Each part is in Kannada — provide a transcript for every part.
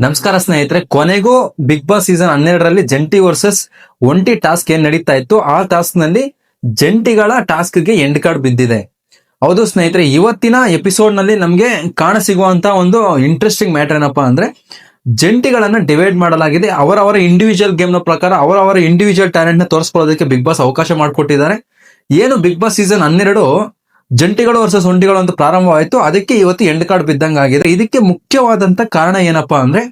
ನಮಸ್ಕಾರ ಸ್ನೇಹಿತರೆ, ಕೊನೆಗೂ ಬಿಗ್ ಬಾಸ್ ಸೀಸನ್ ಹನ್ನೆರಡರಲ್ಲಿ ಜಂಟಿ ವರ್ಸಸ್ ಒಂಟಿ ಟಾಸ್ಕ್ ಏನ್ ನಡೀತಾ ಇತ್ತು? ಆ ಟಾಸ್ಕ್ನಲ್ಲಿ ಜಂಟಿಗಳ ಟಾಸ್ಕ್ಗೆ ಎಂಡ್ ಕಾರ್ಡ್ ಬಿದ್ದಿದೆ. ಹೌದು ಸ್ನೇಹಿತರೆ, ಇವತ್ತಿನ ಎಪಿಸೋಡ್ನಲ್ಲಿ ನಮ್ಗೆ ಕಾಣ ಸಿಗುವಂತ ಒಂದು ಇಂಟ್ರೆಸ್ಟಿಂಗ್ ಮ್ಯಾಟರ್ ಏನಪ್ಪಾ ಅಂದ್ರೆ, ಜಂಟಿಗಳನ್ನ ಡಿವೈಡ್ ಮಾಡಲಾಗಿದೆ. ಅವರವರ ಇಂಡಿವಿಜುವಲ್ ಗೇಮ್ನ ಪ್ರಕಾರ ಅವರವರ ಇಂಡಿವಿಜುವಲ್ ಟ್ಯಾಲೆಂಟ್ನ ತೋರಿಸ್ಕೊಳ್ಳೋದಕ್ಕೆ ಬಿಗ್ ಬಾಸ್ ಅವಕಾಶ ಮಾಡಿಕೊಟ್ಟಿದ್ದಾರೆ. ಏನು ಬಿಗ್ ಬಾಸ್ ಸೀಸನ್ ಹನ್ನೆರಡು? ಜಂಟಿಗಳು ವರ್ಸಸ್ ಒಂಟಿಗಳು ಅಂತ ಪ್ರಾರಂಭವಾಯಿತು. ಅದಕ್ಕೆ ಇವತ್ತು ಎಂಡ್ ಕಾರ್ಡ್ ಬಿದ್ದಂಗೆ ಆಗಿದೆ ಇದಕ್ಕೆ ಮುಖ್ಯವಾದಂತ ಕಾರಣ ಏನಪ್ಪಾ ಅಂದ್ರೆ,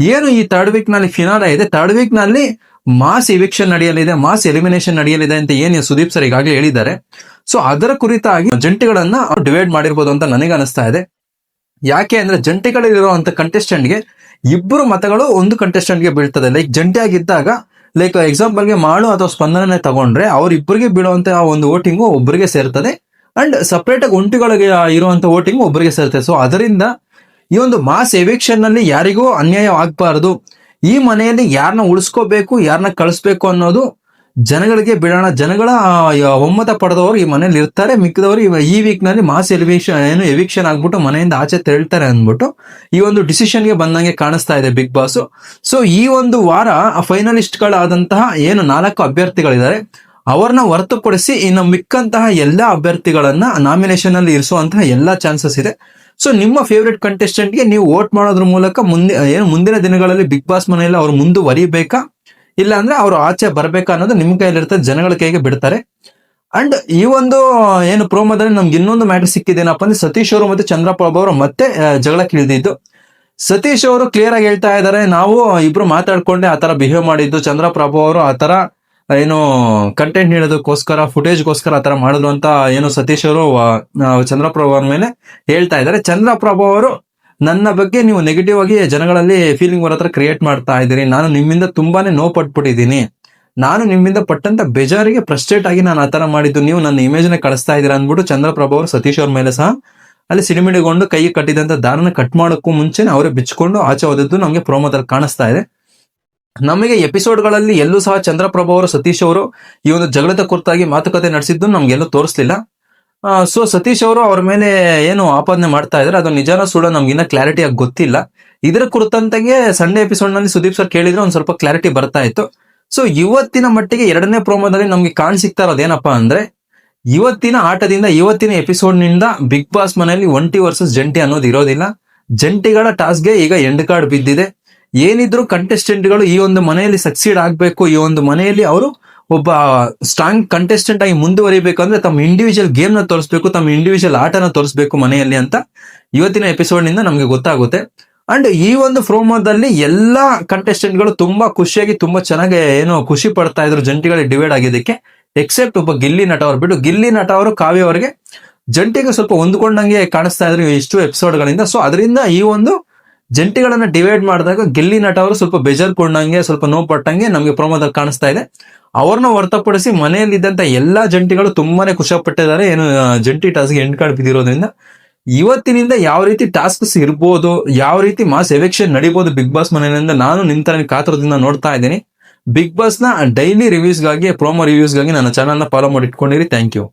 ಏನು ಈ ಥರ್ಡ್ ವೀಕ್ನಲ್ಲಿ ಫಿನಾಲ ಇದೆ. ಥರ್ಡ್ ವೀಕ್ನಲ್ಲಿ ಮಾಸ್ ಇವಿಕ್ಷನ್ ನಡೆಯಲಿದೆ. ಮಾಸ್ ಎಲಿಮಿನೇಷನ್ ನಡೆಯಲಿದೆ ಅಂತ ಏನು ಸುದೀಪ್ ಸರ್ ಈಗಾಗಲೇ ಹೇಳಿದ್ದಾರೆ. ಸೊ ಅದರ ಕುರಿತಾಗಿ ಜಂಟಿಗಳನ್ನ ಡಿವೈಡ್ ಮಾಡಿರ್ಬೋದು ಅಂತ ನನಗೆ ಅನಿಸ್ತಾ ಇದೆ. ಯಾಕೆ ಅಂದ್ರೆ ಜಂಟಿಗಳಿರುವಂತ ಕಂಟೆಸ್ಟೆಂಟ್ಗೆ ಇಬ್ಬರು ಮತಗಳು ಒಂದು ಕಂಟೆಸ್ಟೆಂಟ್ಗೆ ಬೀಳ್ತದೆ. ಲೈಕ್ ಜಂಟಿಯಾಗಿದ್ದಾಗ ಲೈಕ್ ಎಕ್ಸಾಂಪಲ್ಗೆ ಮಾಡು ಅಥವಾ ಸ್ಪಂದನೆ ತಗೊಂಡ್ರೆ ಅವ್ರಿಬ್ಬರಿಗೆ ಬೀಳುವಂತಹ ಒಂದು ವೋಟಿಂಗು ಒಬ್ಬರಿಗೆ ಸೇರ್ತದೆ. ಅಂಡ್ ಸಪ್ರೇಟ್ ಆಗಿ ಒಂಟಿಗಳಿಗೆ ಇರುವಂತ ವೋಟಿಂಗ್ ಒಬ್ಬರಿಗೆ ಸೇರುತ್ತೆ. ಸೊ ಅದರಿಂದ ಈ ಒಂದು ಮಾಸ್ ಎವಿಕ್ಷನ್ನಲ್ಲಿ ಯಾರಿಗೂ ಅನ್ಯಾಯ ಆಗ್ಬಾರ್ದು. ಈ ಮನೆಯಲ್ಲಿ ಯಾರನ್ನ ಉಳಿಸ್ಕೋಬೇಕು ಯಾರನ್ನ ಕಳಿಸ್ಬೇಕು ಅನ್ನೋದು ಜನಗಳಿಗೆ ಬಿಡೋಣ. ಜನಗಳ ಒಮ್ಮತ ಪಡೆದವರು ಈ ಮನೇಲಿ ಇರ್ತಾರೆ. ಮಿಕ್ಕಿದವರು ಈ ವೀಕ್ನಲ್ಲಿ ಮಾಸ್ ಎಲಿವೇಶನ್ ಏನು ಎವಿಕ್ಷನ್ ಆಗ್ಬಿಟ್ಟು ಮನೆಯಿಂದ ಆಚೆ ತೆರಳ್ತಾರೆ ಅಂದ್ಬಿಟ್ಟು ಈ ಒಂದು ಡಿಸಿಷನ್ಗೆ ಬಂದಂಗೆ ಕಾಣಿಸ್ತಾ ಇದೆ ಬಿಗ್ ಬಾಸ್ ಸೊ ಈ ಒಂದು ವಾರ ಫೈನಲಿಸ್ಟ್ ಗಳಾದಂತಹ ಏನು ನಾಲ್ಕು ಅಭ್ಯರ್ಥಿಗಳಿದ್ದಾರೆ ಅವ್ರನ್ನ ಹೊರತುಪಡಿಸಿ ಇನ್ನು ಮಿಕ್ಕಂತಹ ಎಲ್ಲ ಅಭ್ಯರ್ಥಿಗಳನ್ನ ನಾಮಿನೇಷನ್ ಅಲ್ಲಿ ಇರಿಸುವಂತಹ ಎಲ್ಲ ಚಾನ್ಸಸ್ ಇದೆ. ಸೊ ನಿಮ್ಮ ಫೇವ್ರೆಟ್ ಕಂಟೆಸ್ಟೆಂಟ್ಗೆ ನೀವು ವೋಟ್ ಮಾಡೋದ್ರ ಮೂಲಕ ಮುಂದೆ, ಏನು ಮುಂದಿನ ದಿನಗಳಲ್ಲಿ ಬಿಗ್ ಬಾಸ್ ಮನೆಯಲ್ಲಿ ಅವ್ರು ಮುಂದುವರಿಬೇಕಾ? ಇಲ್ಲ ಅಂದ್ರೆ ಅವ್ರು ಆಚೆ ಬರಬೇಕಾ ಅನ್ನೋದು ನಿಮ್ ಕೈಲಿರ್ತದೆ ಜನಗಳ ಕೈಗೆ ಬಿಡ್ತಾರೆ. ಅಂಡ್ ಈ ಒಂದು, ಏನು ಪ್ರೋಮೋದಲ್ಲಿ ನಮ್ಗೆ ಇನ್ನೊಂದು ಮ್ಯಾಟರ್ ಸಿಕ್ಕಿದೇನಪ್ಪ ಅಂದ್ರೆ ಸತೀಶ್ ಅವರು ಮತ್ತೆ ಚಂದ್ರಪ್ಪ ಅವರು ಮತ್ತೆ ಜಗಳಕ್ಕೆ ಇಳಿದಿದ್ದು ಸತೀಶ್ ಅವರು ಕ್ಲಿಯರ್ ಆಗಿ ಹೇಳ್ತಾ ಇದ್ದಾರೆ, ನಾವು ಇಬ್ರು ಮಾತಾಡ್ಕೊಂಡೆ ಆತರ ಬಿಹೇವ್ ಮಾಡಿದ್ದು ಚಂದ್ರಪ್ರಭು ಅವರು ಆತರ ಏನು ಕಂಟೆಂಟ್ ನೀಡೋದಕ್ಕೋಸ್ಕರ ಫುಟೇಜ್ಗೋಸ್ಕರ ಆತರ ಮಾಡಿದ್ರು ಅಂತ ಏನು ಸತೀಶ್ ಅವರು ಆ, ಆ, ಚಂದ್ರಪ್ರಭು ಅವ್ರ ಮೇಲೆ ಹೇಳ್ತಾ ಇದ್ದಾರೆ. ಚಂದ್ರಪ್ರಭು ಅವರು ನನ್ನ ಬಗ್ಗೆ ನೀವು ನೆಗೆಟಿವ್ ಆಗಿ ಜನಗಳಲ್ಲಿ ಫೀಲಿಂಗ್ ಬರೋ ಹತ್ರ ಕ್ರಿಯೇಟ್ ಮಾಡ್ತಾ ಇದ್ದೀರಿ. ನಾನು ನಿಮ್ಮಿಂದ ತುಂಬಾನೇ ನೋವು ಪಟ್ಬಿಟ್ಟಿದ್ದೀನಿ. ನಾನು ನಿಮ್ಮಿಂದ ಪಟ್ಟಂತ ಬೇಜಾರಿಗೆ ಫ್ರಸ್ಟ್ರೇಟ್ ಆಗಿ ನಾನು ಆತರ ಮಾಡಿದ್ದು. ನೀವು ನನ್ನ ಇಮೇಜ್ನ ಕಳಿಸ್ತಾ ಇದ್ದೀರಾ ಅಂದ್ಬಿಟ್ಟು ಚಂದ್ರಪ್ರಭು ಅವರು ಸತೀಶ್ ಅವ್ರ ಮೇಲೆ ಸಹ ಅಲ್ಲಿ ಸಿಡಿಮಿಡಿಗೊಂಡು ಕೈ ಕಟ್ಟಿದಂತ ದಾರನ ಕಟ್ ಮಾಡೋಕ್ಕೂ ಮುಂಚೆನೆ ಅವರೇ ಬಿಚ್ಕೊಂಡು ಆಚೆ ಹೋದದ್ದು ನಮಗೆ ಪ್ರೋಮೋದಲ್ಲಿ ಕಾಣಿಸ್ತಾ ಇದೆ. ನಮಗೆ ಎಪಿಸೋಡ್ಗಳಲ್ಲಿ ಎಲ್ಲೂ ಸಹ ಚಂದ್ರಪ್ರಭು ಅವರು, ಸತೀಶ್ ಅವರು ಈ ಒಂದು ಜಗಳದ ಕುರಿತಾಗಿ ಮಾತುಕತೆ ನಡೆಸಿದ್ದು ನಮ್ಗೆಲ್ಲೂ ತೋರಿಸ್ಲಿಲ್ಲ. ಸೊ ಸತೀಶ್ ಅವರು ಅವ್ರ ಮೇಲೆ ಏನು ಆಪಾದನೆ ಮಾಡ್ತಾ ಇದ್ದಾರೆ, ಅದು ನಿಜಾನ ಸುಳ್ಳು ನಮ್ಗಿನ್ನ ಕ್ಲಾರಿಟಿ ಆಗಿ ಗೊತ್ತಿಲ್ಲ. ಇದರ ಕುರಿತಂತೆಗೆ ಸಂಡೆ ಎಪಿಸೋಡ್ನಲ್ಲಿ ಸುದೀಪ್ ಸರ್ ಕೇಳಿದ್ರೆ ಒಂದ್ ಸ್ವಲ್ಪ ಕ್ಲಾರಿಟಿ ಬರ್ತಾ ಇತ್ತು. ಸೊ ಇವತ್ತಿನ ಮಟ್ಟಿಗೆ ಎರಡನೇ ಪ್ರೋಮೋದಲ್ಲಿ ನಮ್ಗೆ ಕಾಣ್ ಸಿಗ್ತಾ ಇರೋದು ಏನಪ್ಪಾ ಅಂದ್ರೆ, ಇವತ್ತಿನ ಆಟದಿಂದ, ಇವತ್ತಿನ ಎಪಿಸೋಡ್ನಿಂದ ಬಿಗ್ ಬಾಸ್ ಮನೆಯಲ್ಲಿ ಒಂಟಿ ವರ್ಸಸ್ ಜಂಟಿ ಅನ್ನೋದು ಇರೋದಿಲ್ಲ. ಜಂಟಿಗಳ ಟಾಸ್ಗೆ ಈಗ ಎಂಡ್ ಕಾರ್ಡ್ ಬಿದ್ದಿದೆ. ಏನಿದ್ರು ಕಂಟೆಸ್ಟೆಂಟ್ಗಳು ಈ ಒಂದು ಮನೆಯಲ್ಲಿ ಸಕ್ಸೀಡ್ ಆಗಬೇಕು, ಈ ಒಂದು ಮನೆಯಲ್ಲಿ ಅವರು ಒಬ್ಬ ಸ್ಟ್ರಾಂಗ್ ಕಂಟೆಸ್ಟೆಂಟ್ ಆಗಿ ಮುಂದುವರಿಬೇಕಂದ್ರೆ ತಮ್ಮ ಇಂಡಿವಿಜುವಲ್ ಗೇಮ್ನ ತೋರಿಸ್ಬೇಕು, ತಮ್ಮ ಇಂಡಿವಿಜುವಲ್ ಆಟನ ತೋರಿಸ್ಬೇಕು ಮನೆಯಲ್ಲಿ ಅಂತ ಇವತ್ತಿನ ಎಪಿಸೋಡ್ನಿಂದ ನಮಗೆ ಗೊತ್ತಾಗುತ್ತೆ. ಅಂಡ್ ಈ ಒಂದು ಫ್ರೋಮೋದಲ್ಲಿ ಎಲ್ಲಾ ಕಂಟೆಸ್ಟೆಂಟ್ಗಳು ಗಳು ತುಂಬಾ ಖುಷಿಯಾಗಿ, ತುಂಬಾ ಚೆನ್ನಾಗಿ ಏನೋ ಖುಷಿ ಪಡ್ತಾ ಇದ್ರು, ಜಂಟಿಗಳಿಗೆ ಡಿವೈಡ್ ಆಗಿದ್ದಕ್ಕೆ ಎಕ್ಸೆಪ್ಟ್ ಒಬ್ಬ ಗಿಲ್ಲಿ ನಟ ಅವ್ರು. ಬಿಟ್ಟು ಗಿಲ್ಲಿ ನಟ ಅವರು ಕಾವ್ಯ ಅವರಿಗೆ ಜಂಟಿಗೆ ಸ್ವಲ್ಪ ಹೊಂದ್ಕೊಂಡಂಗೆ ಕಾಣಿಸ್ತಾ ಇದ್ರು ಇಷ್ಟು ಎಪಿಸೋಡ್ಗಳಿಂದ ಸೊ ಅದರಿಂದ ಈ ಒಂದು ಜಂಟಿಗಳನ್ನ ಡಿವೈಡ್ ಮಾಡಿದಾಗ ಗೆಲ್ಲಿ ನಟ ಅವರು ಸ್ವಲ್ಪ ಬೇಜಾರ್ಕೊಂಡಂಗೆ, ಸ್ವಲ್ಪ ನೋವು ಪಟ್ಟಂಗೆ ನಮಗೆ ಪ್ರೋಮೋದಲ್ಲಿ ಕಾಣಿಸ್ತಾ ಇದೆ. ಅವ್ರನ್ನ ಹೊರತುಪಡಿಸಿ ಮನೆಯಲ್ಲಿದ್ದಂತ ಎಲ್ಲಾ ಜಂಟಿಗಳು ತುಂಬಾನೇ ಖುಷಿ ಪಟ್ಟಿದ್ದಾರೆ ಏನು ಜಂಟಿ ಟಾಸ್ಕ್ ಎಂಡ್ ಕಾರ್ಡ್ ಬಿದ್ದಿರೋದ್ರಿಂದ. ಇವತ್ತಿನಿಂದ ಯಾವ ರೀತಿ ಟಾಸ್ಕ್ಸ್ ಇರ್ಬೋದು, ಯಾವ ರೀತಿ ಮಾಸ್ ಎಲೆಕ್ಷನ್ ನಡಿಬಹುದು ಬಿಗ್ ಬಾಸ್ ಮನೆಯಿಂದ ನಾನು ನಿಂತರ ಕಾತರದಿಂದ ನೋಡ್ತಾ ಇದ್ದೀನಿ. ಬಿಗ್ ಬಾಸ್ನ ಡೈಲಿ ರಿವ್ಯೂಸ್ಗಾಗಿ ಪ್ರೋಮೋ ರಿವ್ಯೂಸ್ಗಾಗಿ ನನ್ನ ಚಾನಲ್ನ ಫಾಲೋ ಮಾಡಿ ಇಟ್ಕೊಂಡಿರಿ ಥ್ಯಾಂಕ್ ಯು